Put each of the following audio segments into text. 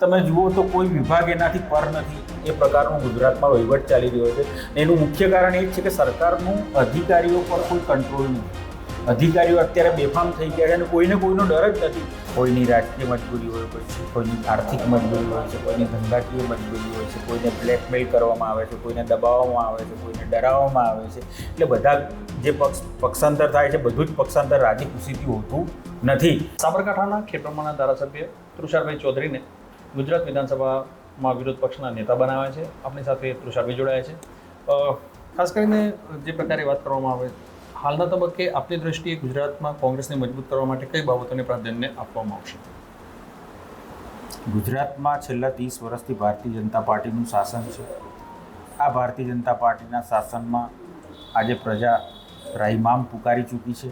તમે જુઓ તો કોઈ વિભાગ એનાથી પર નથી. એ પ્રકારનું ગુજરાતમાં વહીવટ ચાલી રહ્યો છે. એનું મુખ્ય કારણ એ છે કે સરકારનું અધિકારીઓ પર કોઈ કંટ્રોલ નથી. અધિકારીઓ અત્યારે બેફામ થઈ ગયા છે અને કોઈને કોઈનો ડર જ નથી. કોઈની રાજકીય મજબૂરી હોય, કોઈ કોઈની આર્થિક મજબૂરી હોય છે, કોઈની ધંધાકીય મજબૂરી હોય છે, કોઈને બ્લેકમેલ કરવામાં આવે છે, કોઈને દબાવવામાં આવે છે, કોઈને ડરાવવામાં આવે છે. એટલે બધા જે પક્ષ, પક્ષાંતર થાય છે, બધું જ પક્ષાંતર રાજી ખુશીથી હોતું નથી. સાબરકાંઠાના ખેડબ્રહ્માના ધારાસભ્ય તુષારભાઈ ચૌધરીને ગુજરાત વિધાનસભામાં વિરોધ પક્ષના નેતા બનાવ્યા છે. આપણી સાથે તુષારભાઈ જોડાયા છે. ખાસ કરીને જે પ્રકારે વાત કરવામાં આવે, હાલના તબક્કે આપની દ્રષ્ટિએ ગુજરાતમાં કોંગ્રેસને મજબૂત કરવા માટે કઈ બાબતોને પ્રાધાન્ય આપવામાં આવશે? ગુજરાતમાં છેલ્લા ત્રીસ વર્ષથી ભારતીય જનતા પાર્ટીનું શાસન છે. આ ભારતીય જનતા પાર્ટીના શાસનમાં આજે પ્રજા રાઈમામ પુકારી ચૂકી છે.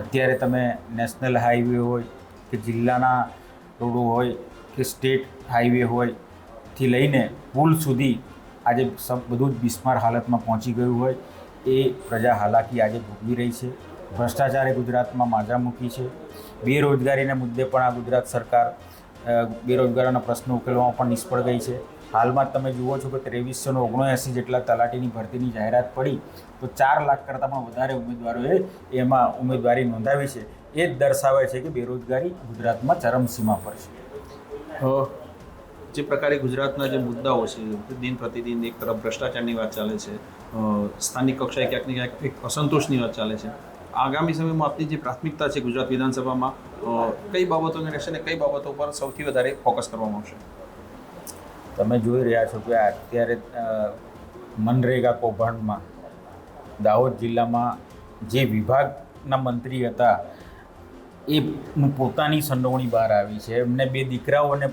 અત્યારે તમે નેશનલ હાઈવે હોય કે જિલ્લાના રોડો હોય કે સ્ટેટ હાઈવે હોયથી લઈને પુલ સુધી આજે સબ, બધું જ બિસ્માર હાલતમાં પહોંચી ગયું હોય એ પ્રજા હાલાકી આજે ભોગવી રહી છે. ભ્રષ્ટાચારે ગુજરાતમાં માજા મૂકી છે. બેરોજગારીના મુદ્દે પણ આ ગુજરાત સરકાર બેરોજગારોના પ્રશ્નો ઉકેલવામાં પણ નિષ્ફળ ગઈ છે. હાલમાં તમે જુઓ છો કે ત્રેવીસો ઓગણએંસી જેટલા તલાટીની ભરતીની જાહેરાત પડી, તો ચાર લાખ કરતાં પણ વધારે ઉમેદવારોએ એમાં ઉમેદવારી નોંધાવી છે. એ જ દર્શાવે છે કે બેરોજગારી ગુજરાતમાં ચરમસીમા પર છે. જે પ્રકારે ગુજરાતના જે મુદ્દાઓ છે દિન પ્રતિદિન એક તરફ ભ્રષ્ટાચારની વાત ચાલે છે સ્થાનિક કક્ષાએ ક્યાંક ને ક્યાંક એક અસંતોષની વાત ચાલે છે. આગામી સમયમાં આપની જે પ્રાથમિકતા છે ગુજરાત વિધાનસભામાં કઈ બાબતોને રહેશે અને કઈ બાબતો પર સૌથી વધારે ફોકસ કરવામાં આવશે? તમે જોઈ રહ્યા છો કે અત્યારે મનરેગા કૌભાંડમાં દાહોદ જિલ્લામાં જે વિભાગના મંત્રી હતા એ પોતાની સંડોવણી બહાર આવી છે. એમને બે દીકરાઓને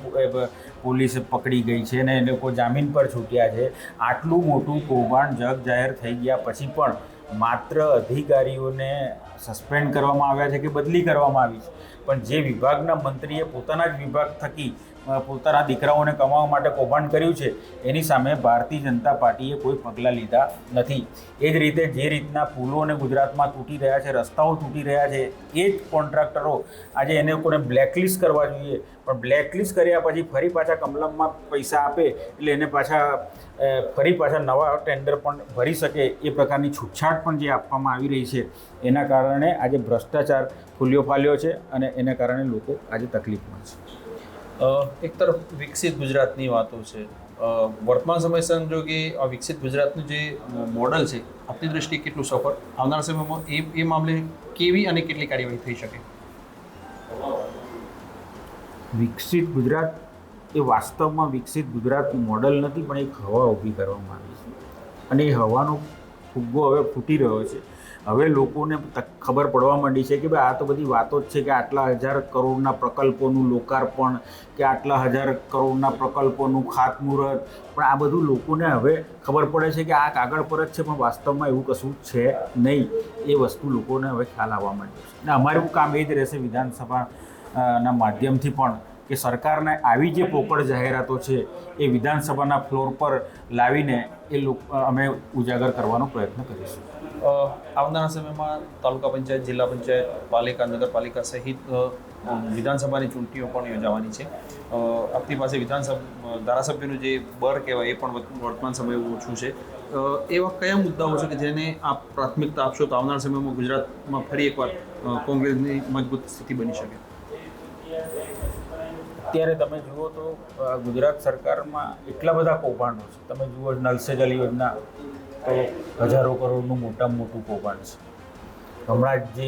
પોલીસે પકડી ગઈ છે અને એ લોકો જામીન પર છૂટ્યા છે. આટલું મોટું કૌભાંડ જગ જાહેર થઈ ગયા પછી પણ માત્ર અધિકારીઓને સસ્પેન્ડ કરવામાં આવ્યા છે કે બદલી કરવામાં આવી છે? પણ જે વિભાગના મંત્રીએ પોતાના જ વિભાગ થકી પોતાના દીકરાઓને કમાવા માટે કૌભાંડ કર્યું છે, એની સામે ભારતીય જનતા પાર્ટીએ કોઈ પગલાં લીધા નથી. એ જ રીતે જે રીતના પુલોને ગુજરાતમાં તૂટી રહ્યા છે, રસ્તાઓ તૂટી રહ્યા છે, એ જ કોન્ટ્રાક્ટરો આજે એને લોકોને બ્લેકલિસ્ટ કરવા જોઈએ. પણ બ્લેકલિસ્ટ કર્યા પછી ફરી પાછા કમલમમાં પૈસા આપે એટલે એને પાછા ફરી પાછા નવા ટેન્ડર પણ ભરી શકે એ પ્રકારની છૂટછાટ પણ જે આપવામાં આવી રહી છે, એના કારણે આજે ભ્રષ્ટાચાર ફૂલ્યો ફાલ્યો છે અને એના કારણે લોકો આજે તકલીફમાં છે. એક તરફ વિકસિત ગુજરાતની વાતો છે. વર્તમાન સમય સંજોગે આ વિકસિત ગુજરાતનું જે મોડલ છે, આપની દ્રષ્ટિએ કેટલું સફળ? આવનારા સમયમાં એ એ મામલે કેવી અને કેટલી કાર્યવાહી થઈ શકે? વિકસિત ગુજરાત એ વાસ્તવમાં વિકસિત ગુજરાત મોડલ નથી, પણ એક હવા ઊભી કરવામાં આવી છે. અને એ હવાનો ફુગ્ગો હવે ફૂટી રહ્યો છે. હવે લોકોને ખબર પડવા માંડી છે કે ભાઈ આ તો બધી વાતો જ છે કે આટલા હજાર કરોડના પ્રકલ્પોનું લોકાર્પણ, કે આટલા હજાર કરોડના પ્રકલ્પોનું ખાતમુહૂર્ત, પણ આ બધું લોકોને હવે ખબર પડે છે કે આ કાગળ પર જ છે, પણ વાસ્તવમાં એવું કશું છે નહીં. એ વસ્તુ લોકોને હવે ખ્યાલ આવવા માંડ્યો છે. અને અમારું કામ એ જ રહેશે વિધાનસભા ના માધ્યમથી પણ કે સરકારને આવી જે પોકળ જાહેરાતો છે એ વિધાનસભાના ફ્લોર પર લાવીને એ લોક, અમે ઉજાગર કરવાનો પ્રયત્ન કરીશું. આવનારા સમયમાં તાલુકા પંચાયત, જિલ્લા પંચાયત, પાલિકા, નગરપાલિકા સહિત વિધાનસભાની ચૂંટણીઓ પણ યોજાવાની છે. આપની પાસે વિધાનસભા ધારાસભ્યનું જે બર કહેવાય એ પણ વર્તમાન સમયે ઓછું છે. એવા કયા મુદ્દાઓ છે કે જેને આપ પ્રાથમિકતા આપશો તો આવનારા સમયમાં ગુજરાતમાં ફરી એકવાર કોંગ્રેસની મજબૂત સ્થિતિ બની શકે? અત્યારે તમે જુઓ તો ગુજરાત સરકારમાં એટલા બધા કૌભાંડો છે. તમે જુઓ નલ સે જલ યોજના તો હજારો કરોડનું મોટામાં મોટું કૌભાંડ છે. હમણાં જ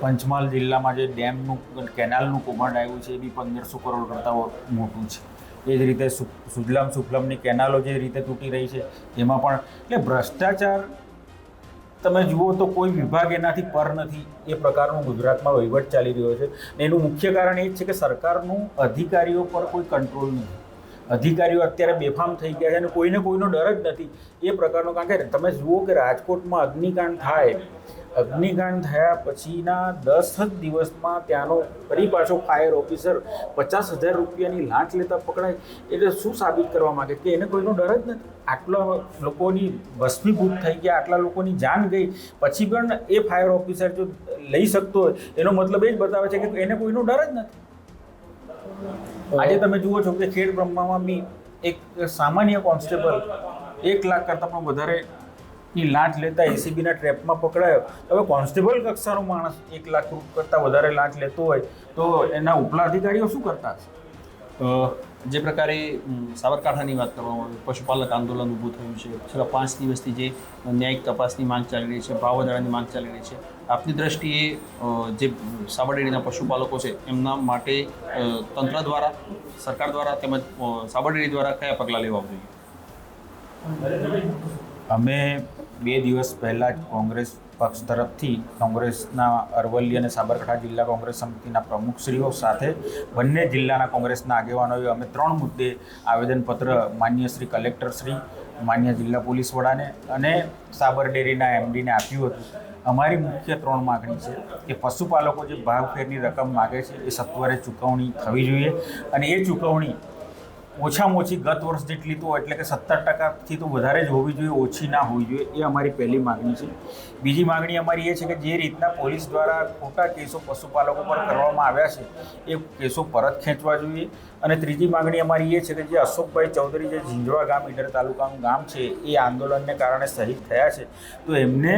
પંચમહાલ જિલ્લામાં જે ડેમનું કેનાલનું કૌભાંડ આવ્યું છે, એ બી પંદરસો કરોડ કરતાં મોટું છે. એ જ રીતે સુજલામ સુફલામની કેનાલો જે રીતે તૂટી રહી છે, એમાં પણ એટલે ભ્રષ્ટાચાર તમે જુઓ તો કોઈ વિભાગ એનાથી પર નથી. એ પ્રકારનું ગુજરાતમાં વહીવટ ચાલી રહ્યો છે. એનું મુખ્ય કારણ એ જ છે કે સરકારનું અધિકારીઓ પર કોઈ કંટ્રોલ નથી. અધિકારીઓ અત્યારે બેફામ થઈ ગયા છે અને કોઈને કોઈનો ડર જ નથી. એ પ્રકારનો કારણ કે તમે જુઓ કે રાજકોટમાં અગ્નિકાંડ થાય. અગ્નિકાંડ થયા પછીના દસ જ દિવસમાં ત્યાંનો ફરી પાછો ફાયર ઓફિસર પચાસ હજાર રૂપિયાની લાંચ લેતા પકડાય. એટલે શું સાબિત કરવા માંગે? કે એને કોઈનો ડર જ નથી. આટલા લોકોની ભસ્મીભૂત થઈ ગયા, આટલા લોકોની જાન ગઈ. પછી પણ એ ફાયર ઓફિસર જો લઈ શકતો હોય, એનો મતલબ એ જ બતાવે છે કે એને કોઈનો ડર જ નથી. આજે તમે જુઓ છો કે ખેડ બ્રહ્મામાં બી એક સામાન્ય કોન્સ્ટેબલ એક લાખ કરતાં પણ વધારે ની લાંચ લેતા એસીબીના ટ્રેપમાં પકડાયો. હવે કોન્સ્ટેબલ કક્ષાનો માણસ એક લાખ કરતાં વધારે લાંચ લેતો હોય તો એના ઉપલા અધિકારીઓ શું કરતા હશે? જે પ્રકારે સાબરકાંઠાની વાત કરવામાં આવે પશુપાલક આંદોલન ઊભું થયું છે. છેલ્લા પાંચ દિવસથી જે ન્યાયિક તપાસની માંગ ચાલી રહી છે ભાવ વધારાની માંગ ચાલી રહી છે, આપની દ્રષ્ટિએ જે સાબરડેરીના પશુપાલકો છે, એમના માટે તંત્ર દ્વારા, સરકાર દ્વારા તેમજ સાબરડેરી દ્વારા કયા પગલાં લેવા જોઈએ? અમે બે દિવસ પહેલાં જ કોંગ્રેસ પક્ષ તરફથી કોંગ્રેસના અરવલ્લી અને સાબરકાંઠા જિલ્લા કોંગ્રેસ સમિતિના પ્રમુખશ્રીઓ સાથે બંને જિલ્લાના કોંગ્રેસના આગેવાનોએ અમે ત્રણ મુદ્દે આવેદનપત્ર માન્ય શ્રી કલેક્ટરશ્રી માન્ય જિલ્લા પોલીસ વડાને અને સાબર ડેરીના એમડીને આપ્યું હતું. અમારી મુખ્ય ત્રણ માગણી છે કે પશુપાલકો જે ભાવફેરની રકમ માગે છે એ સત્વરે ચૂકવણી થવી જોઈએ અને એ ચૂકવણી ઓછામાં ઓછી ગત વર્ષ જેટલી તો એટલે કે સત્તર ટકાથી તો વધારે જ હોવી જોઈએ, ઓછી ના હોવી જોઈએ, એ અમારી પહેલી માગણી છે. બીજી માગણી અમારી એ છે કે જે રીતના પોલીસ દ્વારા ખોટા કેસો પશુપાલકો પર કરવામાં આવ્યા છે, એ કેસો પરત ખેંચવા જોઈએ. અને ત્રીજી માગણી અમારી એ છે કે જે અશોકભાઈ ચૌધરી જે ઝીંઝવા ગામ, ઈડર તાલુકાનું ગામ છે, એ આંદોલનને કારણે શહીદ થયા છે. તો એમને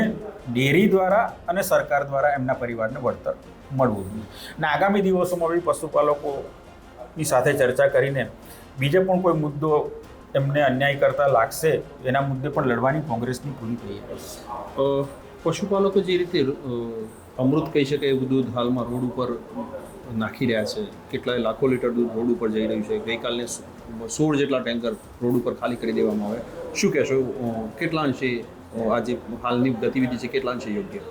ડેરી દ્વારા અને સરકાર દ્વારા એમના પરિવારને વળતર મળવું જોઈએ. અને આગામી દિવસોમાં બી પશુપાલકોની સાથે ચર્ચા કરીને બીજે પણ કોઈ મુદ્દો એમને અન્યાય કરતા લાગશે, એના મુદ્દે પણ લડવાની કોંગ્રેસની પૂરી તૈયારી પશુપાલકો જે રીતે અમૃત કહી શકાય એવું દૂધ હાલમાં રોડ ઉપર નાખી રહ્યા છે, કેટલાય લાખો લીટર દૂધ રોડ ઉપર જઈ રહ્યું છે, ગઈકાલને સોળ જેટલા ટેન્કર રોડ ઉપર ખાલી કરી દેવામાં આવે. શું કહેશો? કેટલા અંશે આજે હાલની ગતિવિધિ છે કેટલા અંશે યોગ્ય?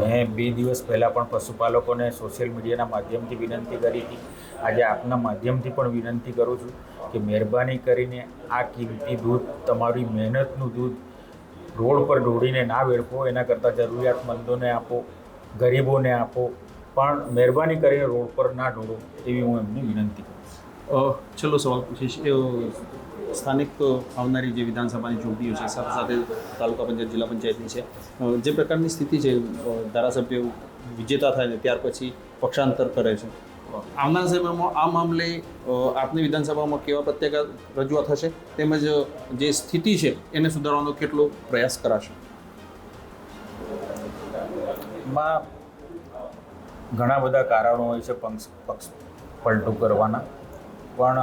મેં બે દિવસ પહેલાં પણ પશુપાલકોને સોશિયલ મીડિયાના માધ્યમથી વિનંતી કરી હતી. આજે આપના માધ્યમથી પણ વિનંતી કરું છું કે મહેરબાની કરીને આ કિંમતી દૂધ તમારી મહેનતનું દૂધ રોડ પર ઢોળીને ના વેડફો એના કરતાં જરૂરિયાતમંદોને આપો ગરીબોને આપો પણ મહેરબાની કરીને રોડ પર ના ઢોળો એવી હું એમની વિનંતી કરું છું. અ, છેલ્લો સવાલ પૂછીશ. સ્થાનિક આવનારી જે વિધાનસભાની ચૂંટણીઓ છે, સાથે સાથે તાલુકા પંચાયત, જિલ્લા પંચાયતની છે જે પ્રકારની સ્થિતિ છે ધારાસભ્ય વિજેતા થાય ને ત્યાર પછી પક્ષાંતર કરે છે. આવનારા સમયમાં આ મામલે આપની વિધાનસભામાં કેવા પ્રત્યેક રજૂઆત થશે તેમજ જે સ્થિતિ છે, એને સુધારવાનો કેટલો પ્રયાસ કરાશે? માં ઘણા બધા કારણો હોય છે, પક્ષ પક્ષ પલટું કરવાના. પણ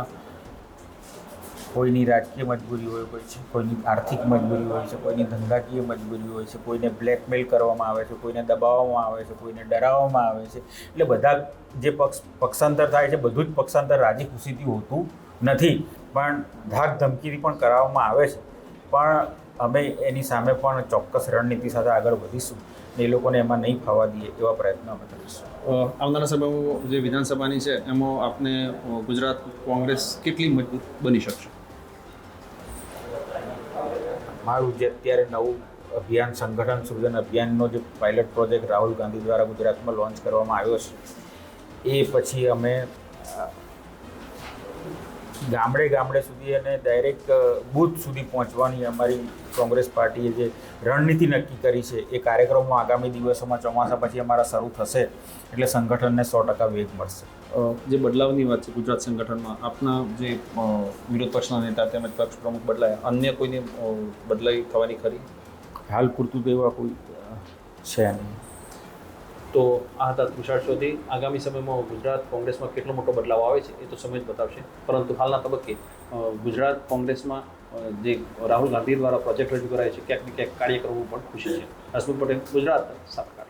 કોઈની રાજકીય મજબૂરી હોય, કોઈ કોઈની આર્થિક મજબૂરી હોય છે, કોઈની ધંધાકીય મજબૂરી હોય છે, કોઈને બ્લેકમેલ કરવામાં આવે છે, કોઈને દબાવવામાં આવે છે, કોઈને ડરાવવામાં આવે છે. એટલે બધા જે પક્ષ, પક્ષાંતર થાય છે, બધું જ પક્ષાંતર રાજી ખુશીથી હોતું નથી. પણ ધાક ધમકીથી પણ કરાવવામાં આવે છે. પણ અમે એની સામે પણ ચોક્કસ રણનીતિ સાથે આગળ વધીશું ને એ લોકોને એમાં નહીં ફાવા દઈએ એવા પ્રયત્નો અમે કરીશું. આવનારા સમયમાં જે વિધાનસભાની છે, એમાં આપને ગુજરાત કોંગ્રેસ કેટલી મજબૂત બની શકશે? મારું જે અત્યારે નવું અભિયાન, સંગઠન સૃજન અભિયાનનો જે પાયલટ પ્રોજેક્ટ રાહુલ ગાંધી દ્વારા ગુજરાતમાં લોન્ચ કરવામાં આવ્યો છે, એ પછી અમે ગામડે ગામડે સુધી અને ડાયરેક્ટ બૂથ સુધી પહોંચવાની અમારી કોંગ્રેસ પાર્ટીએ જે રણનીતિ નક્કી કરી છે એ કાર્યક્રમો આગામી દિવસોમાં ચોમાસા પછી અમારા શરૂ થશે એટલે સંગઠનને સો ટકા વેગ મળશે. જે બદલાવની વાત છે ગુજરાત સંગઠનમાં આપના જે વિરોધ પક્ષના નેતા તેમજ પક્ષ પ્રમુખ બદલાયા અન્ય કોઈને બદલાઈ થવાની ખરી? હાલ પૂરતું તો એવા કોઈ છે નહીં. તો આ હતા તુષાર ચૌધરી આગામી સમયમાં ગુજરાત કોંગ્રેસમાં કેટલો મોટો બદલાવ આવે છે એ તો સમય જ બતાવશે. પરંતુ હાલના તબક્કે ગુજરાત કોંગ્રેસમાં જે રાહુલ ગાંધી દ્વારા પ્રોજેક્ટ રજૂ કરાય છે, ક્યાંક ને ક્યાંક કાર્યક્રમો પણ ખુશી છે. હસમુખ પટેલ, ગુજરાત સાબરકાંઠા